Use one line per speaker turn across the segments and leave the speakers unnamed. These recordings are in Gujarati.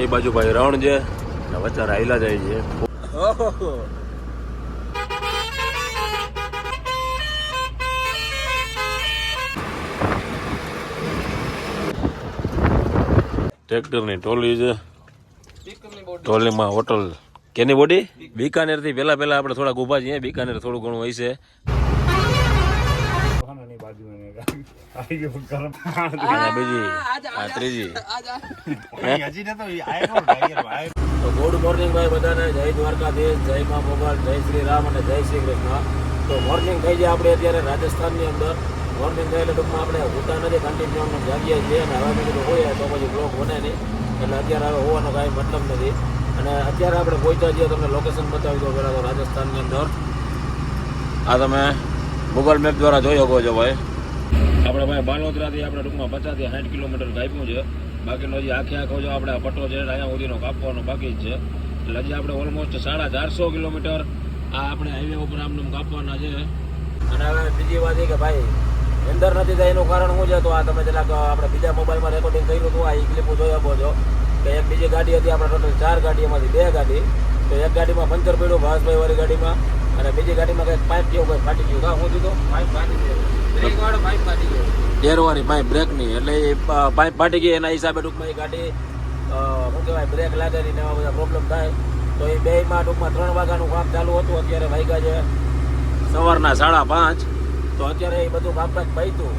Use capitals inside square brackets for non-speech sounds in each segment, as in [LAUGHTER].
બે બાજુ ભાઈ રણ છે. અને વચ્ચે રાયલા જાય છે. ટ્રેક્ટરની ટોલી છે. ટોલીમાં હોટલ. કેની બોડી? બીકાનેરથી પેલા પેલા આપણે થોડાક ઊભા છીએ. બીકાનેર થોડું ઘણું હોય છે. તો ગુડ મોર્નિંગ ભાઈ બધાને. જય દ્વારકાધીશ જય મા મોગલ જય શ્રી રામ અને જય શ્રી કૃષ્ણ. તો મોર્નિંગ થઈ જાય આપણે અત્યારે રાજસ્થાનની અંદર. મોર્નિંગ થાય એટલે ટૂંકમાં આપણે હોતા નથી કન્ટિન્યુ અમને જાગીએ છીએ અને હવે મેં હોય તો પછી બ્લોક બને નહીં. એટલે અત્યારે હવે હોવાનો કાંઈ મતલબ નથી. અને અત્યારે આપણે પહોંચ્યા છીએ તમને લોકેશન બતાવી દો પહેલાં તો રાજસ્થાનની અંદર. આ તમે ગૂગલ મેપ દ્વારા જોઈ શકો છો ભાઈ. આપણે ભાઈ બાલોદરાથી આપણે ટૂંકમાં પચાસથી સાઠ કિલોમીટર કાપ્યું છે. બાકીનો હજી આખે આખો જો આપણે પટ્ટો છે અહીંયા સુધીનો કાપવાનો બાકી છે. એટલે હજી આપણે ઓલમોસ્ટ સાડા ચારસો કિલોમીટર આ આપણે હાઈવે ઉપર આમને આમ કાપવાના છે. અને હવે બીજી વાત એ કે ભાઈ, અંદર નથી થાય એનું કારણ શું છે? તો આ તમે જરાક આપણે બીજા મોબાઈલમાં રેકોર્ડિંગ કર્યું હતું, આ એ ક્લિપો જોઈ શકો છો. કે એક બીજી ગાડી હતી, આપણે ટોટલ ચાર ગાડીઓમાંથી બે ગાડી. તો એક ગાડીમાં પંચર પડ્યું ભાસભાઈ વાળી ગાડીમાં, અને બીજી ગાડીમાં કંઈક પાઇપ જેવું કંઈક ફાટી ગયું. કા, હું દીધું પાઇપ ફાટી ગયો. વાળો પાઇપ બ્રેકની એટલે એ પાઇપ ફાટી ગઈ એના હિસાબે ટૂંકમાં એ ગાડી શું કહેવાય બ્રેક લાગે ને એવા બધા પ્રોબ્લેમ થાય. તો એ બેમાં ટૂંકમાં ત્રણ વાગ્યાનું કામ ચાલુ હતું. અત્યારે વાગ્યા છે સવારના સાડા પાંચ. તો અત્યારે એ બધું કામકાજ પૈતું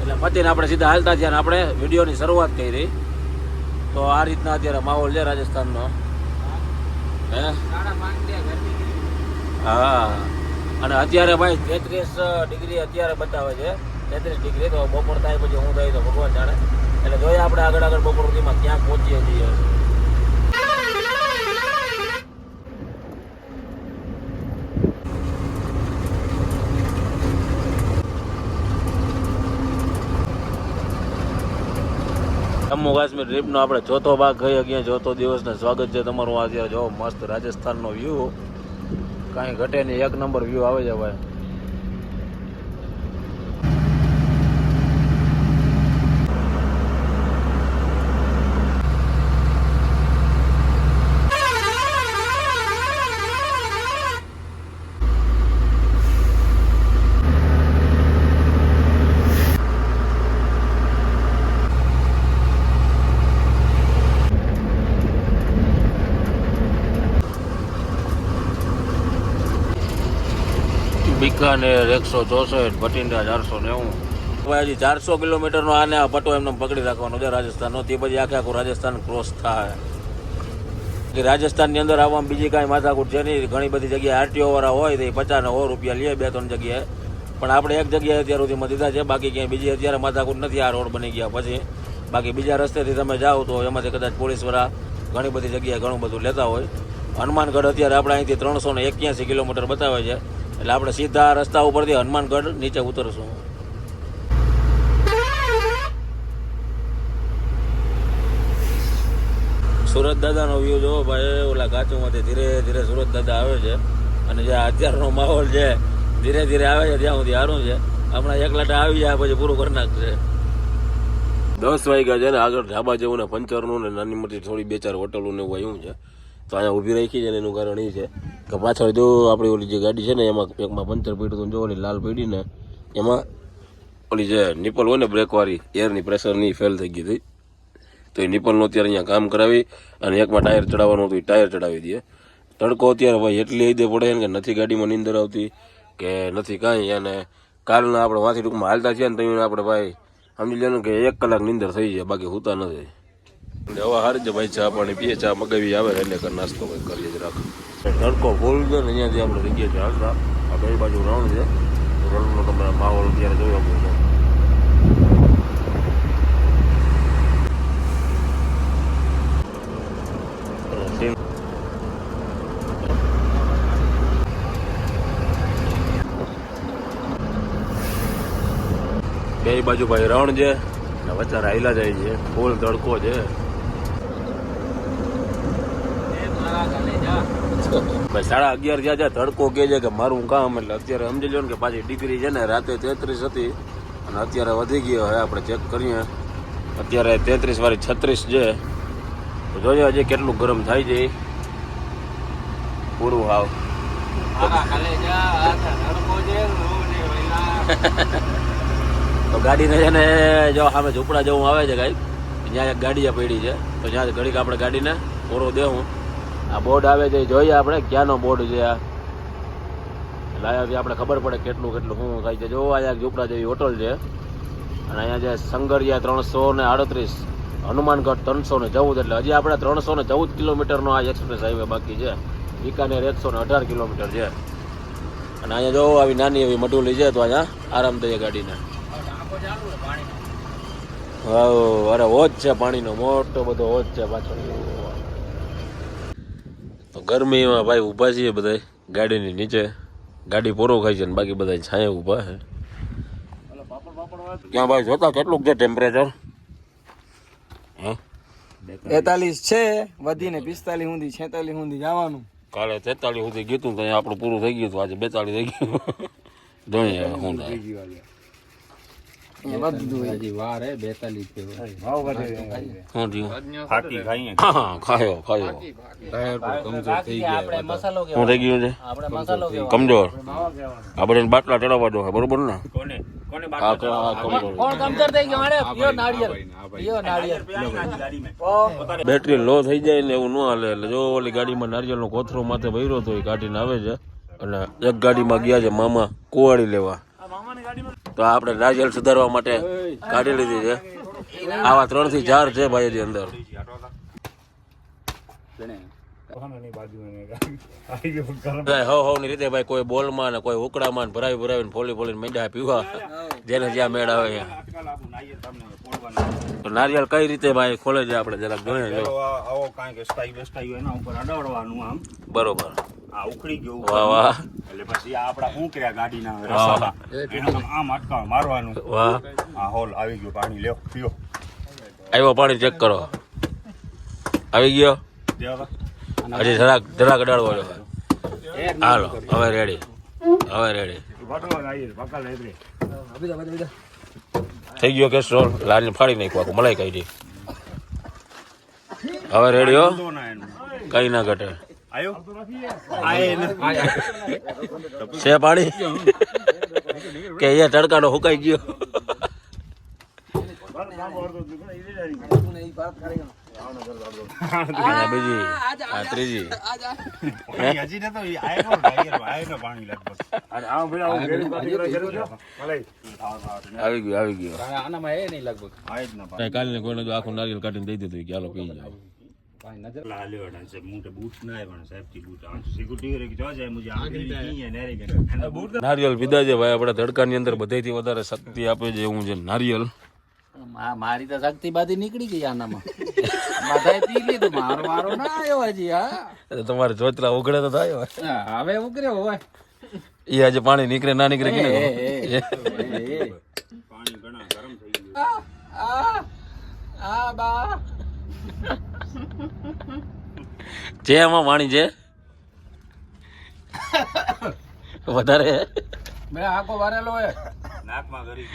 એટલે પતિને આપણે સીધા હાલતા થયા ને આપણે વિડીયોની શરૂઆત કરી. તો આ રીતના અત્યારે માહોલ છે રાજસ્થાનનો. હે? હા. અને અત્યારે ભાઈ તેત્રીસ ડિગ્રી અત્યારે બતાવે છે. તેત્રીસ ડિગ્રી, તો બપોર થાય પછી હું થાય તો ભગવાન જાણે. એટલે જોઈએ આપણે આગળ આગળ બપોર સુધીમાં ક્યાં પહોંચીએ છીએ. જમ્મુ કાશ્મીર ટ્રીપનો આપણે ચોથો ભાગ ગઈ ગયા ચોથો દિવસને સ્વાગત છે તમારું. આજે જો મસ્ત રાજસ્થાનનો વ્યૂ કાંઈ ઘટે નહીં. એક નંબર વ્યૂ આવે છે ભાઈ. બિકાનેર એકસો ચોસઠ, ભટિંડા ચારસો નેવું. હવે હજી ચારસો કિલોમીટરનો આને આ પટો એમને પકડી રાખવાનો છે રાજસ્થાનનો. તે પછી આખે આખું રાજસ્થાન ક્રોસ થાય. કે રાજસ્થાનની અંદર આવવામાં બીજી કાંઈ માથાકૂટ છે નહીં. ઘણી બધી જગ્યાએ આરટીઓ વાળા હોય તો એ પચાસ સો રૂપિયા લે બે ત્રણ જગ્યાએ. પણ આપણે એક જગ્યાએ અત્યાર સુધીમાં દીધા છે, બાકી ક્યાંય બીજી અત્યારે માથાકૂટ નથી, આ રોડ બની ગયા પછી. બાકી બીજા રસ્તેથી તમે જાઓ તો એમાંથી કદાચ પોલીસવાળા ઘણી બધી જગ્યાએ ઘણું બધું લેતા હોય. હનુમાનગઢ અત્યારે આપણે અહીંથી ત્રણસો ને એક્યાસી કિલોમીટર બતાવે છે. એટલે આપણે સીધા રસ્તા ઉપરથી હનુમાનગઢ નીચે ઉતરશું. સુરત દાદાનો વ્યૂ જોવો ભાઈ, ઓલા કાચુમાંથી ધીરે ધીરે સુરત દાદા આવે છે. અને જે અત્યારનો માહોલ છે, ધીરે ધીરે આવે છે, ત્યાં સુધી સારું છે. હમણાં એક લાટા આવી જાય, પછી પૂરું કરી નાખશે. દસ વાગ્યા છે ને આગળ ઢાબા જેવું ને પંચરનું ને નાની મોટી થોડી બે ચાર હોટલો ને એવું આવ્યું છે. તો અહીંયા ઊભી રાખી છે ને એનું કારણ એ છે કે પાછળ જો આપણી ઓલી જે ગાડી છે ને, એમાં એકમાં પંચર પડ્યું હતું જો ઓલી લાલ પડી ને, એમાં ઓલી જે નિપલ હોય ને બ્રેકવાળી એરની પ્રેશરની ફેલ થઈ ગઈ હતી. તો એ નિપલનું અત્યારે અહીંયા કામ કરાવી અને એકમાં ટાયર ચડાવવાનું હતું, એ ટાયર ચડાવી દઈએ. તડકો અત્યારે ભાઈ એટલી હદે પડે ને કે નથી ગાડીમાં નીંદર આવતી, કે નથી કાંઈ. અને કાલના આપણે વાંચી ટૂંકમાં હાલતા છીએ ને તો આપણે ભાઈ, સમજી લેવાનું કે એક કલાક નીંદર થઈ જાય, બાકી હોતા નથી. હવે હારી જ ભાઈ ચા પાણી પીએ, ચા મગાવી આવે એટલે નાસ્તો કંઈક કરીએ જ રાખ. તડકો ફૂલ છે ને અહીંયાથી આપણે જગ્યાએ છે. હાલતા આ બે બાજુ રણ છે. રણનો તમે માહોલ અત્યારે જોયો શકો છો બે બાજુ ભાઈ રણ છે. અને વચ્ચે રાયલા જાય છે. ફૂલ તડકો છે. ભાઈ સાડા અગિયાર જ્યાં જ્યાં તડકો કે છે કે મારું કામ એટલે અત્યારે સમજી લો ને કે પાછી ડિગ્રી છે ને રાતે તેત્રીસ હતી અને અત્યારે વધી ગયો હવે આપણે ચેક કરીએ. અત્યારે તેત્રીસ વાળી છત્રીસ છે. તો જોઈએ હજી કેટલું ગરમ થાય છે. પૂરું હાવ. તો ગાડીને છે ને જો સામે ઝૂંપડા જેવું આવે છે કાંઈક ત્યાં એક ગાડી પડી છે. તો ત્યાં ઘડીક આપણે ગાડીને પૂરો દેવું. આ બોર્ડ આવે છે જોઈએ આપણે ક્યાંનો બોર્ડ છે આ? એટલે અહીંયાથી આપણે ખબર પડે કેટલું કેટલું શું થાય છે. જો અહીંયા ઝૂંપડા જેવી હોટલ છે અને અહીંયા જે સંગરિયા ત્રણસો ને આડત્રીસ હનુમાનગઢ ત્રણસો ને ચૌદ એટલે હજી આપણે ત્રણસો ને ચૌદ કિલોમીટરનો આ એક્સપ્રેસ હાઈવે બાકી છે. બીકાનેર એકસો ને અઢાર કિલોમીટર છે. અને અહીંયા જો આવી નાની એવી મટુલી છે તો અહીંયા આરામ થઈએ ગાડીને. વાવ, અરે હોજ છે પાણીનો મોટો બધો હોજ છે પાછળ. ગરમીમાં ભાઈ ઊભા છીએ બધા ગાડીની નીચે. ગાડી પૂરો ખાઈ છે ને બાકી બધા છાંયે ઊભા છે ક્યાં ભાઈ જોતા કેટલું છે ટેમ્પરેચર હે?
તેતાલીસ છે વધીને પિસ્તાલીસ સુધી છેતાલીસ સુધી જવાનું.
કાલે તેતાલીસ સુધી ગીતું તો આપણું પૂરું થઈ ગયું હતું આજે બેતાલીસ થઈ ગયું.
વાર હે બેતાલીસ થયો
શું થયું હા ખાયો ખાયો
ટાયર પર કમજોર થઈ ગયા બધા.
શું થઈ ગયું છે? કમજોર આપણે બાટલા ચડાવવા દો બરોબર ને? બેટરી લો થઈ જાય ને એવું ન હાલે. એટલે જો ઓલી ગાડીમાં નારિયેળનો કોથરો માથે ભર્યો તો એ કાઢીને આવે છે. અને એક ગાડીમાં ગયા છે મામા કુવાડી લેવા. તો આપણે નારિયેળ સુધારવા માટે કાઢી લીધી છે. આવા ત્રણથી ચાર છે ભાઈ એની અંદર. હવ હવની રીતે ભાઈ કોઈ બોલમાં ને કોઈ ઉકળામાં ભરાવી ભરાવીને ફોલી ફોલીને મીંડા પીવા. જેને જ્યાં મેળ આવે તો નારિયેલ કઈ રીતે ભાઈ ખોલે છે આપણે જરાક જોઈએ
આવો કાંઈક સ્ટાઈ બેસ્ટાઈ એના ઉપર અડાડવાનું આમ.
બરોબર.
આ ઉખડી ગયું
વાહ વાહ.
એટલે પછી આ આપડા શું કર્યા ગાડીના રસાલા. એનો આમ અટકાવ મારવાનું.
વાહ.
આ હોલ આવી ગયો પાણી લ્યો પીઓ.
આવ્યો પાણી ચેક કરો. આવી ગયો? હજી જરાક જરાક અડાડવો હાલો હવે રેડી હવે રેડી થઈ ગયો કેસ્ટ્રોલ લારીને ફાડી નાખ્યો આખું મલાઈ કાઢી હવે રેડી હો?
તો
કઈ ના ઘટે.
આયો? આયે.
છે પાડી? કે એ તડકાનો હુકાઈ ગયો. ત્રીજી. આવી ગયું આવી ગયું.
હવે આનામાં હે નહીં લગભગ.
આયે જ ના
કાંઈ કાલને કોઈને તો આખું નારિયેલ કાઢીને દઈ દીધું કે હાલો પી જાઓ
પાણી નજર
લાલ્યો ના છે મુંડે બૂટ ના આવ્યા સેફટી બૂટ. આ સિક્યુરિટી કરે કે જો જાય મુજે આંગળી કી હે નેરે કે બૂટ
નારિયેલ પીધા છે ભાઈ આપણે ધડકાની અંદર બધાથી વધારે શક્તિ આપે છે એવું છે નારિયેલ.
મારી તો શક્તિ બાધી નીકળી ગઈ આનામાં. બધાએ પી લીધું. મારો મારો ના આવ્યો હજી હા.
તમારે જોતરા ઉઘડે તો થાય હોય.
હવે ઉકર્યો હોય.
એ આજે પાણી નીકળે ના નીકળે કે
એ,
નહીં?
એ, એ, એ.
પાણી ઘણા ગરમ થઈ ગયું.
આ, આ બા.
છે એમાં વાણી છે વધારે
મેં આખો વારેલો હે.
નાકમાં ગરી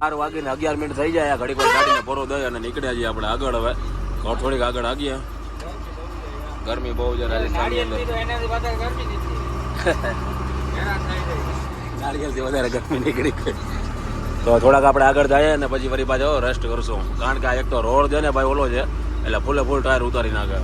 ચાર વાગીને અગિયાર મિનિટ થઈ જાય આ ઘડીક વાર ગાડીને પોરો દઈ અને નીકળ્યા છીએ આપણે આગળ હવે. ઘર થોડીક આગળ આગીએ. ગરમી બહુ છે રાજસ્થાનની અંદર. [LAUGHS] નાળિયેરથી વધારે ગરમી નીકળી ગઈ. તો થોડાક આપણે આગળ જઈએ અને પછી ફરી પાછો રેસ્ટ કરશું. કારણ કે આ એક તો રોડ છે ને ભાઈ ઓલો છે, એટલે ફૂલે ફૂલ ટાયર ઉતારી નાખે.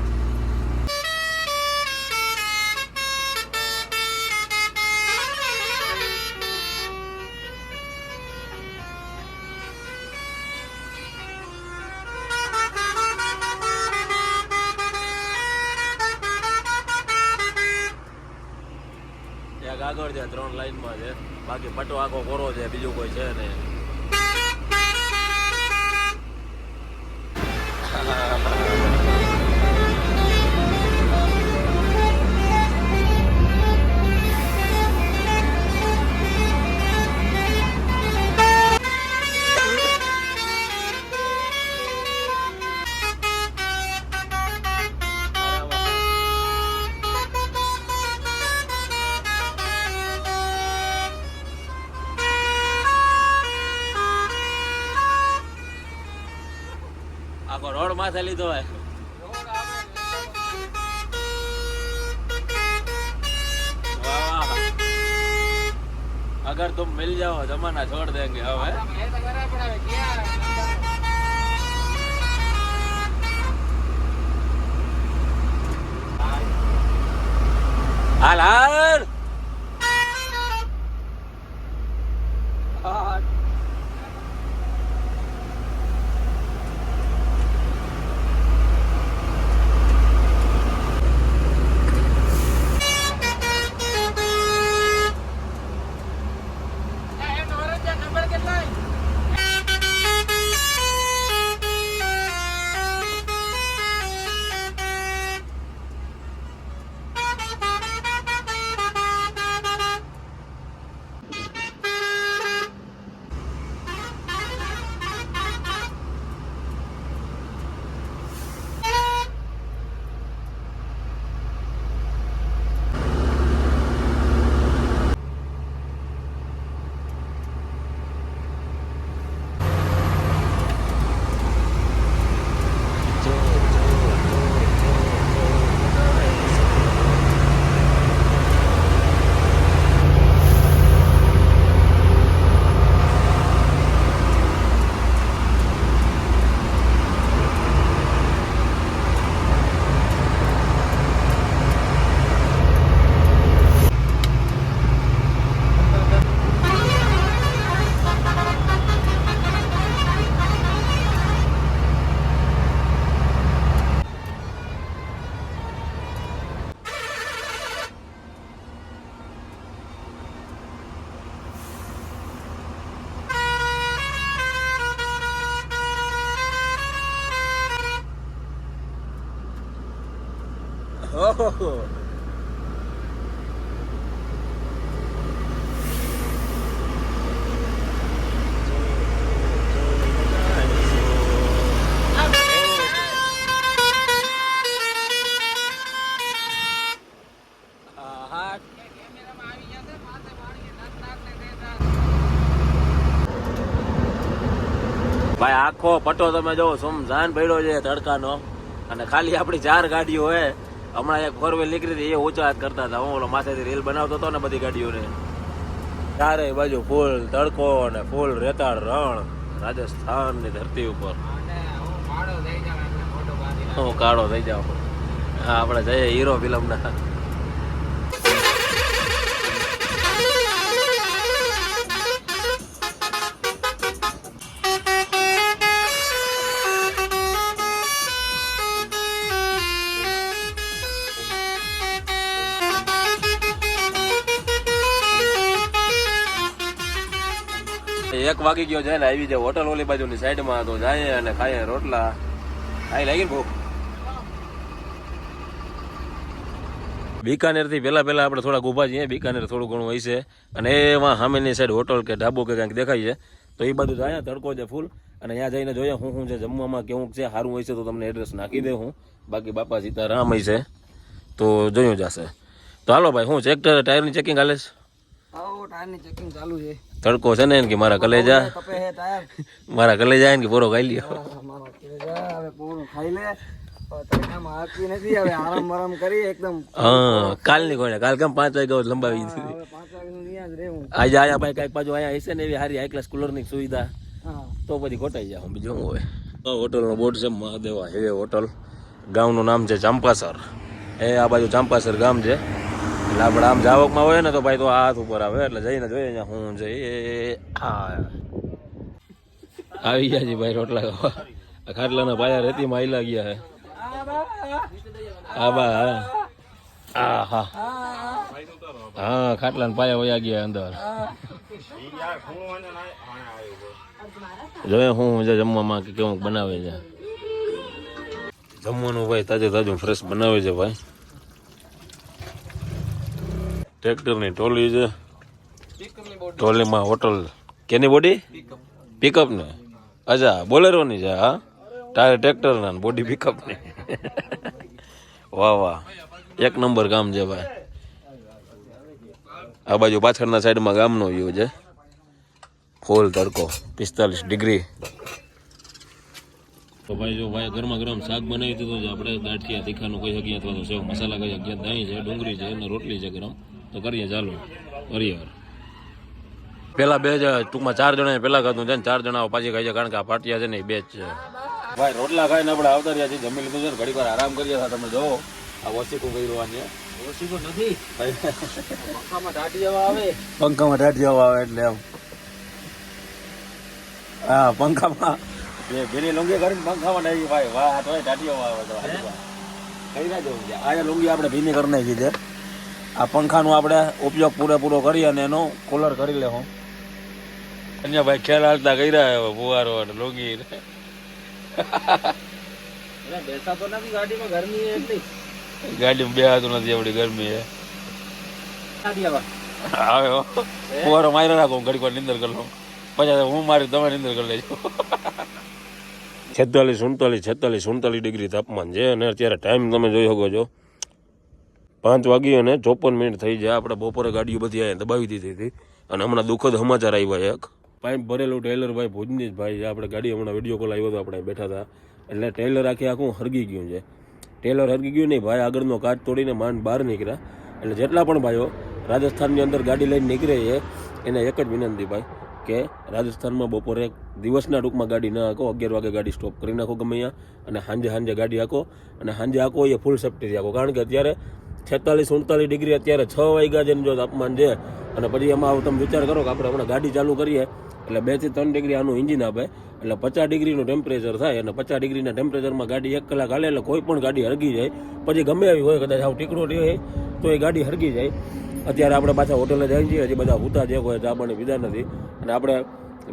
આગળ છે, ત્રણ લાઈનમાં છે. બાકી પટો આખો કોરો છે, બીજું કોઈ છે. રોડ માથે લીધો હોય વાહ વાહ અગર तुम मिल जाओ जमाना छोड़ देंगे હવે હાલ હાલ આખો પટ્ટો તમે જો સુમસાન પડ્યો છે તડકાનો. અને ખાલી આપણી ચાર ગાડીઓ હોય હમણાં એક ફોર વ્હીલ નીકળી હતી, એ ઊંચા હાથ કરતા હતા. હું ઓલો માથેથી રીલ બનાવતો હતો ને બધી ગાડીઓને. ચારે બાજુ ફૂલ તડકો અને ફૂલ રેતાળ રણ રાજસ્થાનની ધરતી ઉપર. હું કાળો થઈ જાઉં. હા, આપણે જઈએ હીરો ફિલ્મ એક વાગી ગયો જાય ને, આવી જાય હોટલ ઓલી બાજુની સાઈડમાં તો જાય અને ખાય રોટલા. ખાઈ લાગી ને ભૂખ. બિકાનેરથી થી પેલા પેલા આપણે થોડાક ઊભા છીએ. બિકાનેર થોડું ઘણું હોય છે. અને એમાં સામેની સાઈડ હોટલ કે ઢાબો કે કંઈક દેખાય છે. તો એ બાજુ જાય તડકો છે ફૂલ અને ત્યાં જઈને જોઈએ હું શું છે, જમવામાં કેવું છે, સારું હોય છે તો તમને એડ્રેસ નાખી દે હું. બાકી બાપા સીતારામ હોય છે તો જોયું જશે તો હાલો ભાઈ હું ચેક ટાયરની ચેકિંગ હાલે છે?
આવો ટાયરની ચેકિંગ ચાલુ છે.
તડકો છે ને કે મારા કલેજા
હે
મારા કલેજા ને કે પૂરો ખાઈ લ્યો.
હા,
હા કોઈને કાલ કેમ પાંચ વાગ્યા લંબાવી દીધી?
વાગે
આજે આયા ભાઈ કાંઈક પાછું અહીંયા હશે ને એવી સારી હાઈ ક્લાસ સુવિધા. તો પછી ખોટાઈ જાય બીજું શું હોય હોટલ નો બોર્ડ છે મહાદેવા હેવે હોટલ ગામનું નામ છે ચાંપાસર. એ આ બાજુ ચાંપાસર ગામ છે. એટલે આપણે આમ જાવકમાં હોય ને તો ભાઈ તો હાથ ઉપર આવે, એટલે જઈને જોઈએ હા આવી ગયા છે ભાઈ રોટલા ખાવા. ખાટલાના પાયા રેતીમાં આયલા ગયા હે. આ બા, હા. હા હા, ખાટલાના પાયા વયા ગયા અંદર. જોઈએ હું છે જમવામાં કે કેવું બનાવે છે. જમવાનું ભાઈ તાજે તાજું ફ્રેશ બનાવે છે ભાઈ. ટ્રેક્ટરની ટોલી છે. ટોલીમાં હોટલ. કેની બોડી પિકઅપ ને? અચ્છા બોલેરોની છે હા? ટાયર ટ્રેક્ટરના બોડી પિકઅપની વાહ વાહ. એક નંબર કામ છે ભાઈ. આ બાજુ પાછળના સાઈડમાં ગામનો વ્યૂ છે. ફૂલ તડકો પિસ્તાલીસ ડિગ્રી. તો ભાઈ જો ભાઈ ગરમા ગરમ શાક બનાવી દીધું છે આપણે ગાંઠિયા તીખાનું કહી શકીએ અથવા તો સેવ મસાલા કહી શકીએ દહીં છે ડુંગળી છે અને રોટલી છે ગરમ. તો કરીએ ચાલો કરીએ પેલા બે જ ટૂંકમાં ચાર જણા પેલા ખાધું છે ને ચાર જણા પાછી ખાઈ છે કારણ કે આ પાટિયા છે ને એ બે જ છે. ભાઈ રોટલા ખાઈને આપણે આવતા રહ્યા છીએ જમી લીધું છે ને ઘડીક વાર આરામ કરીએ છીએ તમે જો આ વસીકું કર્યું આને
ઓછીકો નથી. પંખામાં દાટી જવા આવે.
પંખામાં ટાઢિયા આવે એટલે એમ. હા પંખામાં. બે બેની લુંગી કરીને પંખામાં નાખી ભાઈ વાહ તો ટાઢિયા આવે તો કઈ ના જવું છે આ લુંગી આપણે ભીની કરી નાખી છે. આ પંખાનો આપણે ઉપયોગ પૂરેપૂરો કરી અને એનો કુલર કરી લે હું. અન્ય ભાઈ ખ્યાલ હાલતા કર્યા હવે ફુવારો અને લુંગી
બેસા તો નથી ગાડીમાં ગરમી એટલી.
ગાડીમાં બે હાથું નથી એવડી ગરમી છે
દાટી
આવે. હો. ફુવારો મારી રાખો હું ઘડીક વાર નિંદર કરી લઉં. પછી હું મારી તમે નિંદર કરી લેજો. છેતાલીસ સુડતાલીસ છેતાલીસ સુડતાલીસ ડિગ્રી તાપમાન છે અને અત્યારે ટાઈમ તમે જોઈ શકો છો. પાંચ વાગી અને ચોપન મિનિટ થઈ જાય. આપણે બપોરે ગાડીઓ બધી અહીંયા દબાવી દીધી હતી. અને હમણાં દુઃખદ સમાચાર આવ્યા એક. પાઇપ ભરેલું ટેલર ભાઈ ભુજની જ ભાઈ. આપણે ગાડી હમણાં વીડિયો કોલ આવ્યો હતો આપણે, બેઠા હતા. એટલે ટેલર આખી આખું હરગી ગયું છે. ટેલર હરગી ગયું નહીં, ભાઈ આગળનો કાચ તોડીને માંડ બહાર નીકળ્યા. એટલે જેટલા પણ ભાઈઓ રાજસ્થાનની અંદર ગાડી લઈને નીકળે છે, એને એક જ વિનંતી ભાઈ, કે રાજસ્થાનમાં બપોરે દિવસના ટૂંકમાં ગાડી ન હાકો. અગિયાર વાગે ગાડી સ્ટોપ કરી નાખો ગમે અહીંયા અને સાંજે સાંજે ગાડી હાકો. અને સાંજે હાકો એ ફૂલ સેફ્ટીથી હાકો. કારણ કે અત્યારે છેતાલીસ ઉડતાલીસ ડિગ્રી અત્યારે છ વાગ્યા છે જો તાપમાન છે. અને પછી એમાં તમે વિચાર કરો કે આપણે હમણાં ગાડી ચાલુ કરીએ, એટલે બેથી ત્રણ ડિગ્રી આનું ઇન્જિન આપે, એટલે પચાસ ડિગ્રીનું ટેમ્પરેચર થાય અને પચાસ ડિગ્રીના ટેમ્પરેચરમાં ગાડી એક કલાક હાલે એટલે કોઈ પણ ગાડી હરગી જાય. પછી ગમે એવી હોય, કદાચ આવું ટીકડો હોય તો એ ગાડી હરગી જાય. અત્યારે આપણે પાછા હોટલે જઈએ છીએ, હજી બધા હુતા જે હોય ચા પાણી પીધા નથી. અને આપણે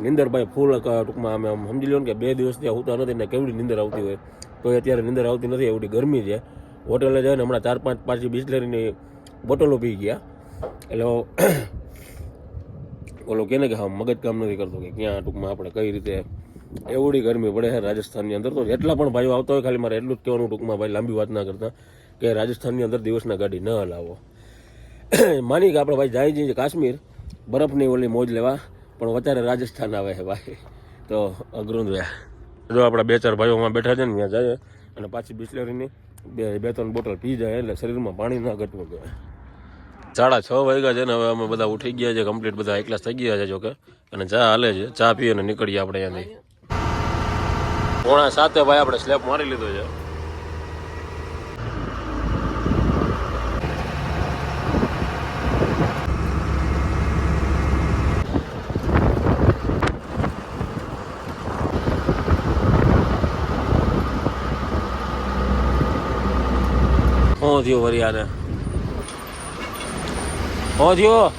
નિંદરભાઈ ફૂલ ટૂંકમાં અમે સમજી લો ને કે બે દિવસ ત્યાં હુતા નથી ને કેવડી નિંદર આવતી હોય. તો અત્યારે નિંદર આવતી નથી, એવડી ગરમી છે. હોટલે જઈને હમણાં ચાર પાંચ પાછી બિસ્લેરીની બોટલો પી ગયા. એટલે ઓલો કે ને કે હા, મગજ કામ નથી કરતો કે ક્યાં ટૂંકમાં આપણે કઈ રીતે એવડી ગરમી પડે છે રાજસ્થાનની અંદર તો એટલા પણ ભાઈઓ આવતા હોય ખાલી મારે એટલું જ કહેવાનું ટૂંકમાં ભાઈ, લાંબી વાત ના કરતા કે રાજસ્થાનની અંદર દિવસના ગાડી ન હલાવો માની કે આપણે ભાઈ જાય છીએ કાશ્મીર, બરફની ઓલી મોજ લેવા, પણ વધારે રાજસ્થાન આવે છે ભાઈ. તો અઘરું રહ્યા જો આપણા બે ચાર ભાઈઓમાં બેઠા છે ને, ત્યાં જાય અને પાછી બિસ્લેરીની બે બે ત્રણ બોટલ પી જાય એટલે શરીરમાં પાણી ના ઘટવું જોઈએ. સાડા છ વાગ્યા છે ને હવે અમે બધા ઉઠી ગયા છે કમ્પ્લીટ બધા એકલા થઈ ગયા છે જોકે અને ચા હાલે છે, ચા પીએ અને નીકળીએ આપણે અહીંયાથી પોણા સાતે ભાઈ આપણે સ્લેપ મારી લીધો છે. શું વરિયાને શું થયું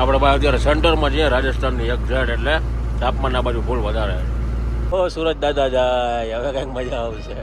આપણે ભાઈ અત્યારે સેન્ટરમાં છીએ રાજસ્થાનની એક ઝેડ એટલે તાપમાન આ બાજુ ફૂલ વધારે. ઓ સુરજ દાદા જાય, હવે કંઈક મજા આવશે.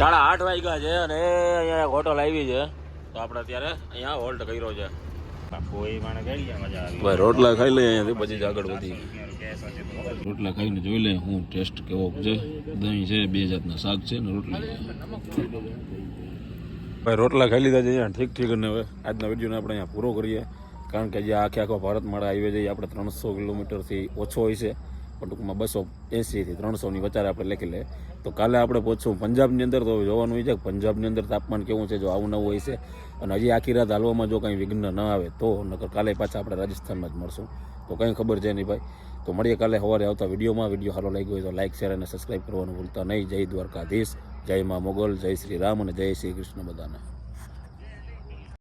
સાડા આઠ વાગ્યા છે અને અહીંયા હોટલ આવી છે. તો આપણે અત્યારે અહીંયા હોલ્ટ કર્યો છે. ભાઈ રોટલા ખાઈ લઈએ અહીંયાથી પછી જ આગળ વધી રોટલા ખાઈને જોઈ લે હું ટેસ્ટ કેવો છે. દહીં છે બે જાતના શાક છે ને રોટલી. ભાઈ રોટલા ખાઈ લીધા છે અહીંયા. ઠીક ઠીક. અને હવે આજના વિડીયોને આપણે અહીંયા પૂરો કરીએ. કારણ કે જે આખે આખો ભારતમાળા હાઈવે જઈએ આપણે ત્રણસો કિલોમીટરથી ઓછો હોય છે. પણ ટૂંકમાં બસો એંસીથી ત્રણસોની વચારે આપણે લખી લે. તો કાલે આપણે પહોંચશું પંજાબની અંદર તો જોવાનું હોય છે કે પંજાબની અંદર તાપમાન કેવું છે, જો આવું નવું હોય છે, અને હજી આખી રાત હાલવામાં જો કંઈ વિઘ્ન ન આવે તો, નકર કાલે પાછા આપણે રાજસ્થાનમાં જ મળશું. તો કંઈ ખબર છે નહીં ભાઈ. તો મળીએ કાલે સવારે આવતા વિડીયોમાં. વીડિયો સારો લાગ્યો હોય તો લાઇક શેર અને સબસ્ક્રાઈબ કરવાનું ભૂલતા નહીં. જય દ્વારકાધીશ. જય મા મોગલ. જય શ્રી રામ અને જય શ્રી કૃષ્ણ બધાને.